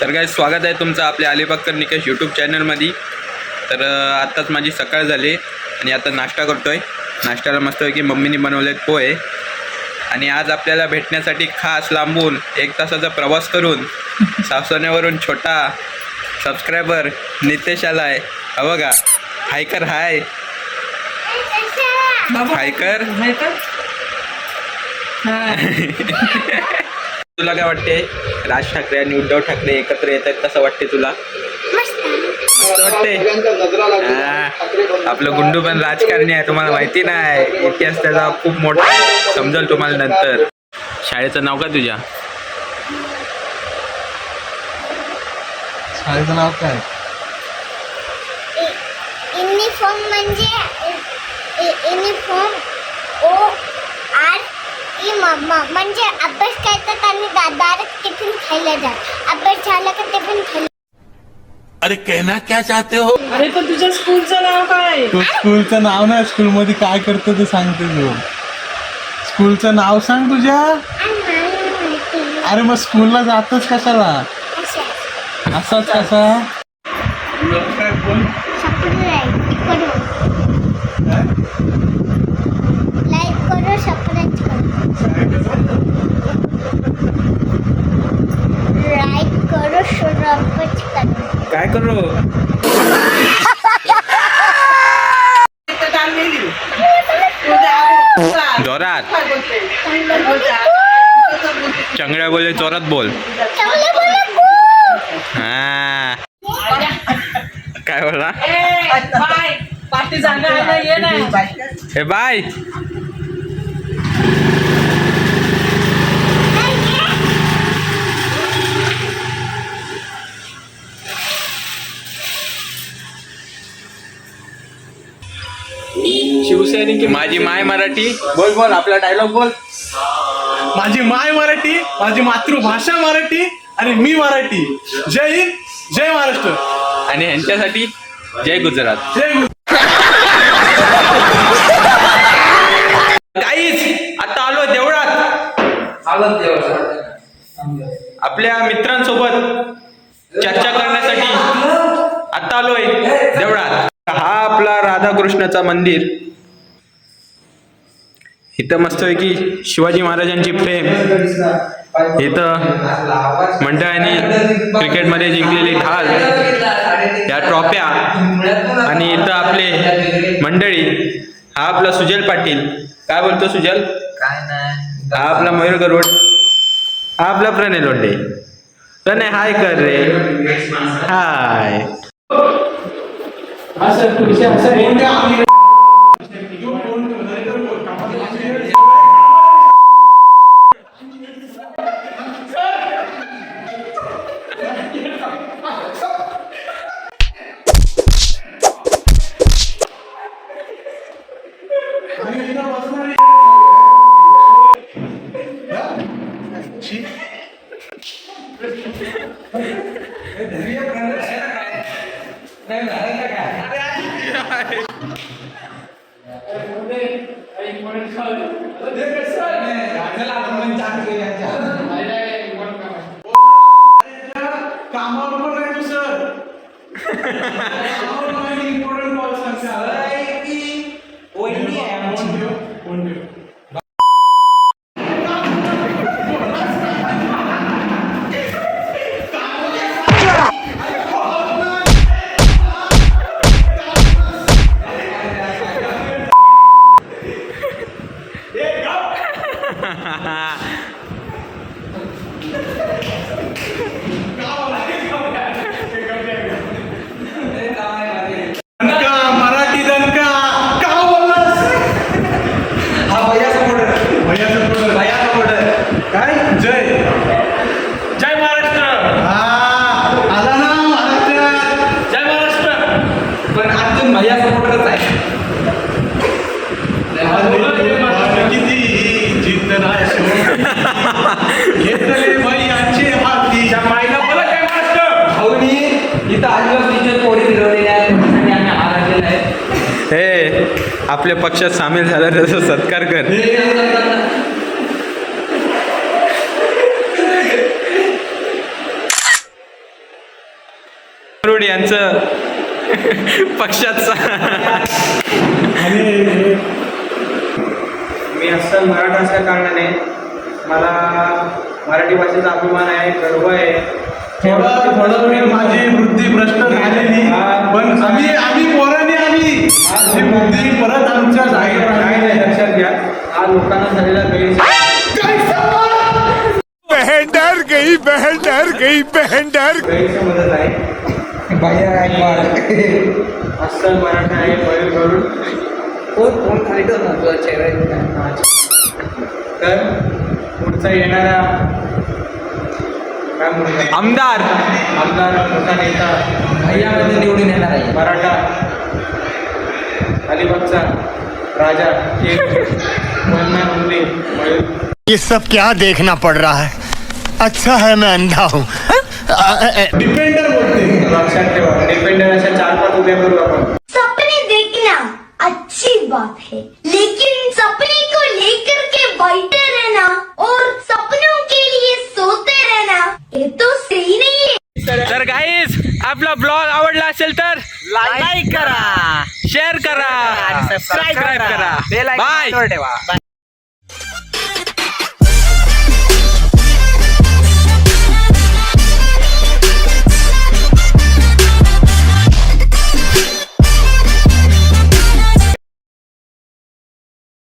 तर काय स्वागत आहे तुमचं आपल्या अलिबागकर निकेश यूट्यूब चॅनलमध्ये तर आत्ताच माझी सकाळ झाली आणि आता नाश्ता करतोय. नाश्त्याला मस्तपैकी मम्मीने बनवलेत पोहे. आणि आज आपल्याला भेटण्यासाठी खास लांबून एक तासाचा प्रवास करून सावसाण्यावरून छोटा सबस्क्रायबर नितेश आलाय. हा बघा हायकर हाय. हायकर? तुला काय वाटते राज ठाकरे आणि उद्धव ठाकरे एकत्र येत आहेत कसं वाटते तुला? मस्त वाटते हा, आपलं गुंडू पण राजकारणी आहे तुम्हाला माहिती नाही. इतिहास त्याचा खूप मोठा आहे. समजेल तुम्हाला नंतर. शाळेचं नाव काय तुझ्या? शाळेचं नाव काय? युनिफॉर्म म्हणजे युनिफॉर्म ओ म्हणजे अभ्यास करतात आणि दा- डायरेक्ट टिफिन खायला जात अभ्यास झाला का टिफिन खायला अरे कहना क्या चाहते हो? अरे पण तुझ्या स्कूलचं नाव काय तू स्कूलचं नाव नाही स्कूलमध्ये काय करतो ते सांगते तू. स्कूलचं नाव सांग तुझ्या. अरे मग स्कूलला जातच कशाला? असाच कसा लाईक करो सबस्क्राईब करो लाईक करो सबस्क्राईब करो काय करू जोरात. चंगड्या बोले जोरात बोल. हा. काय बोला हे बाय. शिवसैनिक माझी माय मराठी. बोल बोल आपला डायलॉग बोल. माझी माय मराठी माझी मातृभाषा मराठी आणि मी मराठी. जय हिंद जय महाराष्ट्र. आणि ह्यांच्यासाठी जय गुजरात. जय. काहीच आता आलो देवळात. आपल्या मित्रांसोबत चर्चा करण्यासाठी आता आलोय देवळात हा आपला राधाकृष्णाचा मंदिर. इथं मस्तपैकी शिवाजी महाराजांची प्रेम. इथं मंडळांनी क्रिकेटमध्ये जिंकलेली ढाल या ट्रॉफ्या आणि इथं आपले मंडळी हा आपला सुजल पाटील. काय बोलतो सुजल? काय नाही. हा आपला मयूर गरुड हा आपला प्रणय लोंढे. प्रणय हाय कर रे. हाय हा सर तुमच्या असं Como é? आपल्या पक्षात सामील झाला त्याचा सत्कार कर. यांचं पक्षाचा मी अस्सल मराठा असल्या कारणाने मला मराठी भाषेचा अभिमान आहे गर्व आहे. थोडा थोडा वेळ माझी बुद्धी भ्रष्ट झालेली पण आम्ही आम्ही पोरांनी आम्ही ही बुद्धी लोकांना झालेला बहन डर गई बहन डर गई बहन डर गैरसमजच आहे. अस्सल मराठा आहे बैल करून कोण कोण खाली ठेव ना तुझा चेहरा तर पुढचा येणारा काय म्हणतात आमदार. आमदार मोठा नेता. भैयामध्ये निवडून येणार आहे. मराठा. अलिबागचा राजा. ये सब क्या देखना पड़ रहा है? अच्छा है मैं अंधा हूँ। डिपेंडर बोलते ठेवा डिपेंडर चार पाच करू सपने देखना अच्छी बात है लेकिन सपने को लेकर के बैठे रहना और सपनों के लिए सोते रहना ये तो सही नहीं है। तर गाईज आपला ब्लॉग आवडला असेल तर लाईक करा शेअर करा सबस्क्राईब करा बाय